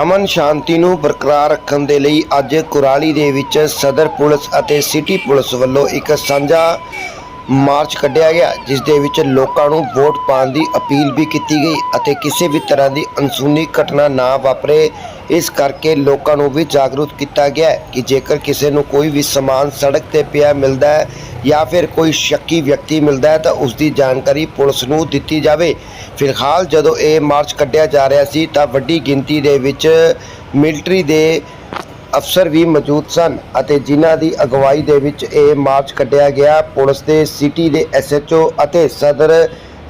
ਅਮਨ ਸ਼ਾਂਤੀ ਨੂੰ ਬਰਕਰਾਰ ਰੱਖਣ ਦੇ ਲਈ ਅੱਜ ਕੁਰਾਲੀ ਦੇ ਵਿੱਚ ਸਦਰ ਪੁਲਿਸ ਅਤੇ ਸਿਟੀ ਪੁਲਿਸ ਵੱਲੋਂ ਇੱਕ ਸਾਂਝਾ ਮਾਰਚ ਕੱਢਿਆ ਗਿਆ, ਜਿਸ ਦੇ ਵਿੱਚ ਲੋਕਾਂ ਨੂੰ ਵੋਟ ਪਾਉਣ ਦੀ ਅਪੀਲ ਵੀ ਕੀਤੀ ਗਈ ਅਤੇ ਕਿਸੇ ਵੀ ਤਰ੍ਹਾਂ ਦੀ ਅਨਸੂਨੀ ਘਟਨਾ ਨਾ ਵਾਪਰੇ। ਇਸ ਕਰਕੇ ਲੋਕਾਂ ਨੂੰ ਵੀ ਜਾਗਰੂਕ ਕੀਤਾ ਗਿਆ ਹੈ ਕਿ ਜੇਕਰ ਕਿਸੇ ਨੂੰ ਕੋਈ ਵੀ ਸਮਾਨ ਸੜਕ ਤੇ ਪਿਆ ਮਿਲਦਾ ਹੈ ਜਾਂ ਫਿਰ ਕੋਈ ਸ਼ੱਕੀ ਵਿਅਕਤੀ ਮਿਲਦਾ ਹੈ ਤਾਂ ਉਸ ਦੀ ਜਾਣਕਾਰੀ ਪੁਲਿਸ ਨੂੰ ਦਿੱਤੀ ਜਾਵੇ। ਫਿਲਹਾਲ ਜਦੋਂ ਇਹ ਮਾਰਚ ਕੱਢਿਆ ਜਾ ਰਿਹਾ ਸੀ ਤਾਂ ਵੱਡੀ ਗਿਣਤੀ ਦੇ ਵਿੱਚ ਮਿਲਟਰੀ ਦੇ ਅਫਸਰ ਵੀ ਮੌਜੂਦ ਸਨ ਅਤੇ ਜਿਨ੍ਹਾਂ ਦੀ ਅਗਵਾਈ ਦੇ ਵਿੱਚ ਇਹ ਮਾਰਚ ਕੱਢਿਆ ਗਿਆ। ਪੁਲਿਸ ਦੇ ਸਿਟੀ ਦੇ ਐਸਐਚਓ ਅਤੇ ਸਦਰ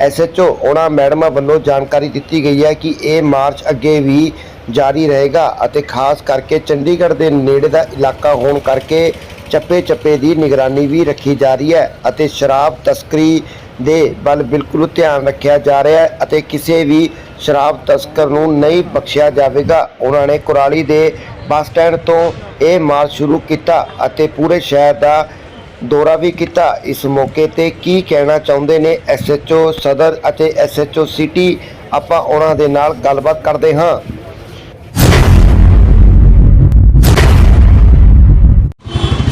ਐਸਐਚਓ, ਉਹਨਾਂ ਮੈਡਮਾਂ ਵੱਲੋਂ ਜਾਣਕਾਰੀ ਦਿੱਤੀ ਗਈ ਹੈ ਕਿ ਇਹ ਮਾਰਚ ਅੱਗੇ ਵੀ ਜਾਰੀ ਰਹੇਗਾ ਅਤੇ ਖਾਸ ਕਰਕੇ ਚੰਡੀਗੜ੍ਹ ਦੇ ਨੇੜੇ ਦਾ ਇਲਾਕਾ ਹੋਣ ਕਰਕੇ ਚੱਪੇ ਚੱਪੇ ਦੀ ਨਿਗਰਾਨੀ ਵੀ ਰੱਖੀ ਜਾ ਰਹੀ ਹੈ ਅਤੇ ਸ਼ਰਾਬ ਤਸਕਰੀ ਦੇ ਵੱਲ ਬਿਲਕੁਲ ਧਿਆਨ ਰੱਖਿਆ ਜਾ ਰਿਹਾ ਹੈ ਅਤੇ ਕਿਸੇ ਵੀ ਸ਼ਰਾਬ ਤਸਕਰ ਨੂੰ ਨਹੀਂ ਬਖਸ਼ਿਆ ਜਾਵੇਗਾ। ਉਹਨਾਂ ਨੇ ਕੁਰਾਲੀ ਦੇ ਬੱਸ ਸਟੈਂਡ ਤੋਂ ਇਹ ਮਾਰਚ ਸ਼ੁਰੂ ਕੀਤਾ ਅਤੇ ਪੂਰੇ ਸ਼ਹਿਰ ਦਾ ਦੌਰਾ ਵੀ ਕੀਤਾ। ਇਸ ਮੌਕੇ ਤੇ ਕੀ ਕਹਿਣਾ ਚਾਹੁੰਦੇ ਨੇ ਐਸਐਚਓ ਸਦਰ ਅਤੇ ਐਸਐਚਓ ਸਿਟੀ? ਆਪਾਂ ਉਹਨਾਂ ਦੇ ਨਾਲ ਗੱਲਬਾਤ ਕਰਦੇ ਹਾਂ।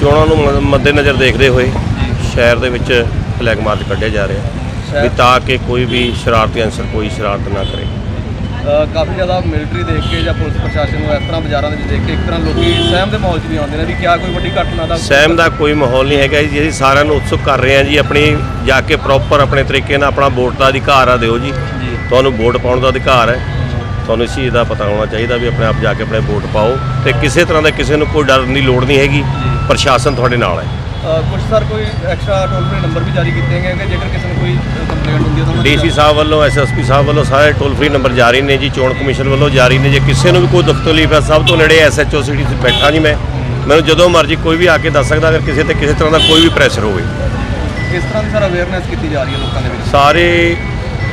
ਚੋਣਾਂ ਨੂੰ ਮੱਦੇਨਜ਼ਰ ਦੇਖਦੇ ਹੋਏ ਸ਼ਹਿਰ ਦੇ ਵਿੱਚ ਫਲੈਗ ਮਾਰਚ ਕੱਢਿਆ ਜਾ ਰਿਹਾ। ਵੀ ਤਾਂ ਕਿ ਕੋਈ ਵੀ ਸ਼ਰਾਰਤੀ ਅਨਸਰ ਕੋਈ ਸ਼ਰਾਰਤ ਨਾ ਕਰੇ। ਕਾਫੀ ਜ਼ਿਆਦਾ ਮਿਲਟਰੀ ਦੇਖ ਕੇ ਜਾਂ ਪੁਲਿਸ ਪ੍ਰਸ਼ਾਸਨ ਨੂੰ ਇਸ ਤਰ੍ਹਾਂ ਬਾਜ਼ਾਰਾਂ ਦੇ ਵਿੱਚ ਦੇਖ ਕੇ ਇੱਕ ਤਰ੍ਹਾਂ ਲੋਕੀ ਸਹਿਮ ਦੇ ਮਾਹੌਲ 'ਚ ਵੀ ਆਉਂਦੇ ਨੇ ਵੀ ਕਿਆ ਕੋਈ ਵੱਡੀ ਘਟਨਾ ਦਾ ਸਹਿਮ ਦਾ ਕੋਈ ਮਾਹੌਲ ਨਹੀਂ ਹੈਗਾ ਜੀ ਅਸੀਂ ਸਾਰਿਆਂ ਨੂੰ ਉਤਸੁਕ ਕਰ ਰਹੇ ਹਾਂ ਜੀ ਆਪਣੀ ਜਾ ਕੇ ਪ੍ਰੋਪਰ ਆਪਣੇ ਤਰੀਕੇ ਨਾਲ ਆਪਣਾ ਵੋਟ ਦਾ ਅਧਿਕਾਰ ਆ ਦਿਓ ਜੀ। ਜੀ। ਤੁਹਾਨੂੰ ਵੋਟ ਪਾਉਣ ਦਾ ਅਧਿਕਾਰ ਹੈ। ਤੁਹਾਨੂੰ ਇਸ ਚੀਜ਼ ਦਾ ਪਤਾ ਹੋਣਾ ਚਾਹੀਦਾ ਵੀ ਆਪਣੇ ਆਪ ਜਾ ਕੇ ਆਪਣੇ ਵੋਟ ਪਾਓ। ਤੇ ਕਿਸੇ ਤਰ੍ਹਾਂ ਦਾ ਕਿਸੇ ਨੂੰ ਕੋਈ ਡਰਨ ਦੀ ਲੋੜ ਨਹੀਂ ਹੈਗੀ। ਪ੍ਰਸ਼ਾਸਨ ਤੁਹਾਡੇ ਨਾਲ ਹੈ? ਕੁਝ ਸਰ ਕੋਈ ਐਕਸਟਰਾ ਟੋਲ ਫ੍ਰੀ ਨੰਬਰ ਵੀ ਜਾਰੀ ਕੀਤੇ ਗਏ ਕਿ ਜੇਕਰ ਕਿਸੇ ਨੂੰ ਕੋਈ ਕੰਪਲੇਂਟ ਹੁੰਦੀ ਹੈ ਤਾਂ ਡੀਸੀ ਸਾਹਿਬ ਵੱਲੋਂ ਐਸਐਸਪੀ ਸਾਹਿਬ ਵੱਲੋਂ ਸਾਰੇ ਟੋਲ ਫ੍ਰੀ ਨੰਬਰ ਜਾਰੀ ਨੇ ਜੀ ਚੋਣ ਕਮਿਸ਼ਨ ਵੱਲੋਂ ਜਾਰੀ ਨੇ। ਜੇ ਕਿਸੇ ਨੂੰ ਵੀ ਕੋਈ ਦੁੱਖ ਤਕਲੀਫ ਹੈ ਸਭ ਤੋਂ ਨੇੜੇ ਐਸਐਚਓ ਸਿਟੀ 'ਚ ਬੈਠਾ ਜੀ ਮੈਂ ਮੈਨੂੰ ਜਦੋਂ ਮਰਜ਼ੀ ਕੋਈ ਵੀ ਆ ਕੇ ਦੱਸ ਸਕਦਾ ਅਗਰ ਕਿਸੇ ਤੇ ਕਿਸੇ ਤਰ੍ਹਾਂ ਦਾ ਕੋਈ ਵੀ ਪ੍ਰੈਸ਼ਰ ਹੋਵੇ। ਇਸ ਤਰ੍ਹਾਂ ਦੀ ਸਰ ਅਵੇਅਰਨੈਸ ਕੀਤੀ ਜਾ ਰਹੀ ਹੈ ਲੋਕਾਂ ਦੇ ਵਿੱਚ। ਸਾਰੇ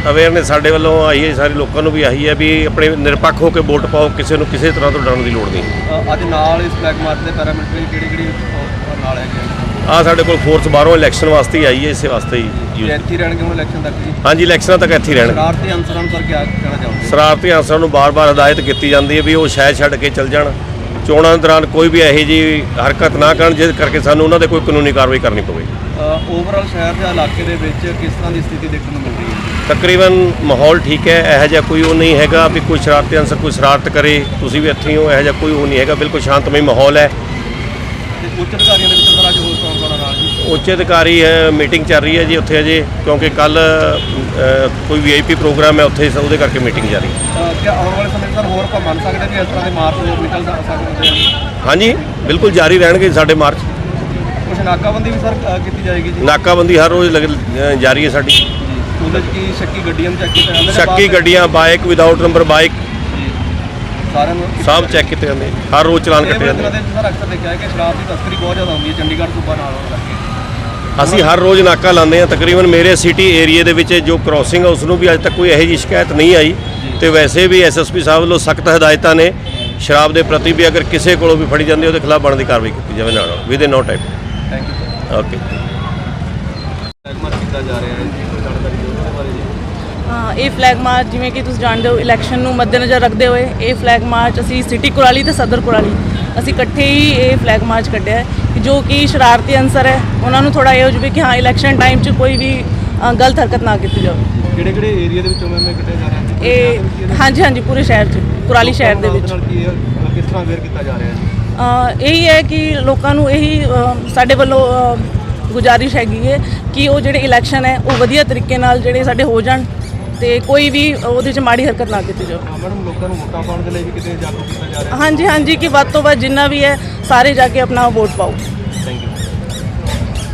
ਅਵੇਅਰਨੈਸ ਸਾਡੇ ਵੱਲੋਂ ਆਈ ਹੈ ਸਾਰੇ ਲੋਕਾਂ ਨੂੰ ਵੀ ਆਹੀ ਹੈ ਵੀ ਆਪਣੇ ਨਿਰਪੱਖ ਹੋ ਕੇ ਵੋਟ ਪਾਓ ਕਿਸੇ ਨੂੰ ਕਿਸੇ ਤਰ੍ਹਾਂ ਤੋਂ ਡਰਨ ਦੀ ਲੋੜ ਨਹੀਂ। ਅੱਜ ਨਾਲ ਇਸ ਫਲੈਗ ਮਾਰਚ ਦੇ ਪੈਰਾਮਿਲਟਰੀ ਕਿਹੜੀ ਕਿਹੜੀ ਨਾਲ ਹੈਗੇ ਆ? ਆ ਸਾਡੇ ਕੋਲ ਫੋਰਸ ਬਾਹਰੋਂ ਇਲੈਕਸ਼ਨ ਵਾਸਤੇ ਹੀ ਆਈ ਹੈ ਇਸੇ ਵਾਸਤੇ ਹੀ ਇੱਥੇ ਰਹਿਣਗੇ ਹੁਣ ਇਲੈਕਸ਼ਨ ਤੱਕ ਜੀ? ਹਾਂਜੀ ਇਲੈਕਸ਼ਨਾਂ ਤੱਕ ਇੱਥੇ ਰਹਿਣਗੇ। ਸ਼ਰਾਰਤੀ ਅਨਸਰਾਂ ਨੂੰ ਸਰ ਕਿਆ ਕਹਿਣਾ ਚਾਹੋਗੇ? ਸ਼ਰਾਰਤੀ ਅਨਸਰਾਂ ਨੂੰ ਬਾਰ-ਬਾਰ ਹਦਾਇਤ ਕੀਤੀ ਜਾਂਦੀ ਹੈ ਵੀ ਉਹ ਸ਼ਹਿਰ ਛੱਡ ਕੇ ਚੱਲ ਜਾਣ। ਚੋਣਾਂ ਦੌਰਾਨ ਕੋਈ ਵੀ ਇਹੋ ਜਿਹੀ ਹਰਕਤ ਨਾ ਕਰਨ ਜਿਸ ਕਰਕੇ ਸਾਨੂੰ ਉਹਨਾਂ ਦੇ ਕੋਈ ਕਾਨੂੰਨੀ ਕਾਰਵਾਈ ਕਰਨੀ ਪਵੇ। ਓਵਰਆਲ ਸ਼ਹਿਰ ਦੇ ਇਲਾਕੇ ਦੇ ਵਿੱਚ ਕਿਸ ਤਰ੍ਹਾਂ ਦੀ ਸਥਿਤੀ ਦੇਖਣ ਨੂੰ ਮਿਲ ਰਹੀ ਹੈ? ਤਕਰੀਬਨ ਮਾਹੌਲ ਠੀਕ ਹੈ ਇਹੋ ਜਿਹਾ ਕੋਈ ਉਹ ਨਹੀਂ ਹੈਗਾ ਵੀ ਕੋਈ ਸ਼ਰਾਰਤੀ ਅਨਸਰ ਕੋਈ ਸ਼ਰਾਰਤ ਕਰੇ ਤੁਸੀਂ ਵੀ ਇੱਥੇ ਹੀ ਹੋ ਇਹੋ ਜਿਹਾ ਕੋਈ ਉਹ ਨਹੀਂ ਹੈਗਾ ਬਿਲਕੁਲ ਸ਼ਾਂਤਮਈ ਮਾਹੌਲ ਹੈ। ਉੱਚ ਅਧਿਕਾਰੀਆਂ ਦੇ ਵਿੱਚ ਸਰ ਅੱਜ ਹੋਰ ਕੌਣ ਕੌਣ ਆ ਨਾਲ ਜੀ? ਉੱਚ ਅਧਿਕਾਰੀ ਹੈ ਮੀਟਿੰਗ ਚੱਲ ਰਹੀ ਹੈ ਜੀ ਉੱਥੇ ਅਜੇ ਕਿਉਂਕਿ ਕੱਲ ਕੋਈ ਵੀਆਈਪੀ ਪ੍ਰੋਗਰਾਮ ਹੈ ਉੱਥੇ ਉਹਦੇ ਕਰਕੇ ਮੀਟਿੰਗ ਜਾਰੀ ਹੈ। ਅਹ ਕਿਆ ਆਉਣ ਵਾਲੇ ਸਮੇਂ 'ਚ ਸਰ ਹੋਰ ਆਪਾਂ ਮੰਨ ਸਕਦੇ ਵੀ ਇਸ ਤਰ੍ਹਾਂ ਦੇ ਮਾਰਚ ਹੋਰ ਨਿਕਲ ਸਕ- ਸਕਦੇ ਆ ਹਾਂਜੀ ਬਿਲਕੁਲ ਜਾਰੀ ਰਹਿਣਗੇ ਸਾਡੇ ਮਾਰਚ। ਕੁਝ ਨਾਕਾਬੰਦੀ ਵੀ ਸਰ ਕੀਤੀ ਜਾਏਗੀ ਜੀ? ਨਾਕਾਬੰਦੀ ਹਰ ਰੋਜ਼ ਜਾਰੀ ਹੈ ਸਾਡੀ। ਉਹਦੇ 'ਚ ਕੀ ਸ਼ੱਕੀ ਗੱਡੀਆਂ ਨੂੰ ਚੈੱਕ ਕੀਤਾ ਜਾਂਦਾ ਜਾਂ ਸ਼ੱਕੀ ਬਾਹਰ- ਗੱਡੀਆਂ ਬਾਈਕ ਵਿਦਆਊਟ ਨੰਬਰ ਬਾਈਕ ਜੀ। ਸਾਰਿਆਂ ਨੂੰ ਸਭ ਚੈੱਕ ਕੀਤੇ ਜਾਂਦੇ। ਹਰ ਰੋਜ਼ ਚਲਾਨ ਇਹ ਕੱਟੇ ਜਾਂਦੇ। ਸਰ ਅਕਸਰ ਦੇਖਿਆ ਹੈ ਕਿ ਸ਼ਰਾਬ ਦੀ ਤਸਕਰੀ ਬਹੁਤ ਜ਼ਿਆਦਾ ਹੁੰਦੀ ਹੈ ਚੰਡੀਗੜ੍ਹ ਸੂਬਾ ਨਾਲ ਹੋਣ ਕਰਕੇ। ਅਸੀਂ ਹਰ ਰੋਜ਼ ਨਾਕਾ ਲਾਉਂਦੇ ਹਾਂ। ਤਕਰੀਬਨ ਮੇਰੇ ਸਿਟੀ ਏਰੀਆ ਦੇ ਵਿੱਚ ਜੋ ਕ੍ਰਾਸਿੰਗ ਹੈ ਉਸ ਨੂੰ ਵੀ ਅੱਜ ਤੱਕ ਕੋਈ ਇਹੋ ਜਿਹੀ ਸ਼ਿਕਾਇਤ ਨਹੀਂ ਆਈ। ਤੇ ਵੈਸੇ ਵੀ ਐਸਐਸਪੀ ਸਾਹਿਬ ਵੱਲੋਂ ਸਖਤ ਹਦਾਇਤਾਂ ਨੇ। ਸ਼ਰਾਬ ਦੇ ਪ੍ਰਤੀ ਵੀ ਅਗਰ ਕਿਸੇ ਕੋਲੋਂ ਵੀ ਫੜੀ ਜਾਂਦੀ ਹੈ, ਉਹਦੇ ਖਿਲਾਫ ਬਣਦੀ ਕਾਰਵਾਈ ਕੀਤੀ ਜਾਵੇ ਨਾਲ with in no time thank you sir okay march ਕੀਤਾ ਜਾ ਰਿਹਾ ਹੈ ਜੀ ਕੋਈ ਜਾਣਕਾਰੀ ਦਿਓ ਉਹਦੇ ਬਾਰੇ ਜੀ ਹਾਂ ਇਹ ਫਲੈਗ ਮਾਰਚ ਜਿਵੇਂ ਕਿ ਤੁਸੀਂ ਜਾਣਦੇ ਹੋ ਇਲੈਕਸ਼ਨ ਨੂੰ ਮੱਦੇਨਜ਼ਰ ਰੱਖਦੇ ਹੋਏ ਇਹ ਫਲੈਗ ਮਾਰਚ ਅਸੀਂ ਸਿਟੀ ਕੁਰਾਲੀ ਤੇ ਸਦਰ ਕੁਰਾਲੀ ਅਸੀਂ ਇਕੱਠੇ ਹੀ ਇਹ ਫਲੈਗ ਮਾਰਚ ਕੱਢਿਆ ਜੋ ਕਿ ਸ਼ਰਾਰਤੀ ਅਨਸਰ ਹੈ ਉਹਨਾਂ ਨੂੰ ਥੋੜਾ ਇਹ ਹੋ ਜਾਵੇ ਕਿ ਹਾਂ ਇਲੈਕਸ਼ਨ ਟਾਈਮ 'ਚ ਕੋਈ ਵੀ ਗਲਤ ਹਰਕਤ ਨਾ ਕੀਤੀ ਜਾਵੇ। ਕਿਹੜੇ ਕਿਹੜੇ ਏਰੀਆ ਦੇ ਵਿੱਚੋਂ ਮੈਂ ਕੱਢਿਆ ਜਾ ਰਿਹਾ? ਇਹ ਹਾਂਜੀ ਹਾਂਜੀ ਪੂਰੇ ਸ਼ਹਿਰ 'ਚ ਕੁਰਾਲੀ ਸ਼ਹਿਰ ਦੇ ਵਿੱਚ। ਕਿਸ ਤਰ੍ਹਾਂ ਅਵੇਅਰ ਕੀਤਾ ਜਾ ਰਿਹਾ ਹੈ? ਇਹੀ ਹੈ ਕਿ ਲੋਕਾਂ ਨੂੰ ਇਹੀ ਸਾਡੇ ਵੱਲੋਂ ਗੁਜ਼ਾਰਿਸ਼ ਹੈਗੀ ਹੈ ਕਿ ਉਹ ਜਿਹੜੇ ਇਲੈਕਸ਼ਨ ਹੈ ਉਹ ਵਧੀਆ ਤਰੀਕੇ ਨਾਲ ਜਿਹੜੇ ਸਾਡੇ ਹੋ ਜਾਣ। ਤੇ ਕੋਈ ਵੀ ਉਹਦੇ 'ਚ ਮਾੜੀ ਹਰਕਤ ਨਾ ਕੀਤੀ ਜਾਵੇ। ਹਾਂ ਮੈਡਮ ਲੋਕਾਂ ਨੂੰ ਵੋਟਾਂ ਪਾਉਣ ਦੇ ਲਈ ਵੀ ਕਿਤੇ ਜਾਗਰੂਕ ਕੀਤਾ ਜਾ ਰਿਹਾ ਹਾਂਜੀ ਹਾਂਜੀ ਕਿ ਵੱਧ ਤੋਂ ਵੱਧ ਜਿੰਨਾ ਵੀ ਹੈ ਸਾਰੇ ਜਾ ਕੇ ਆਪਣਾ ਵੋਟ ਪਾਓ।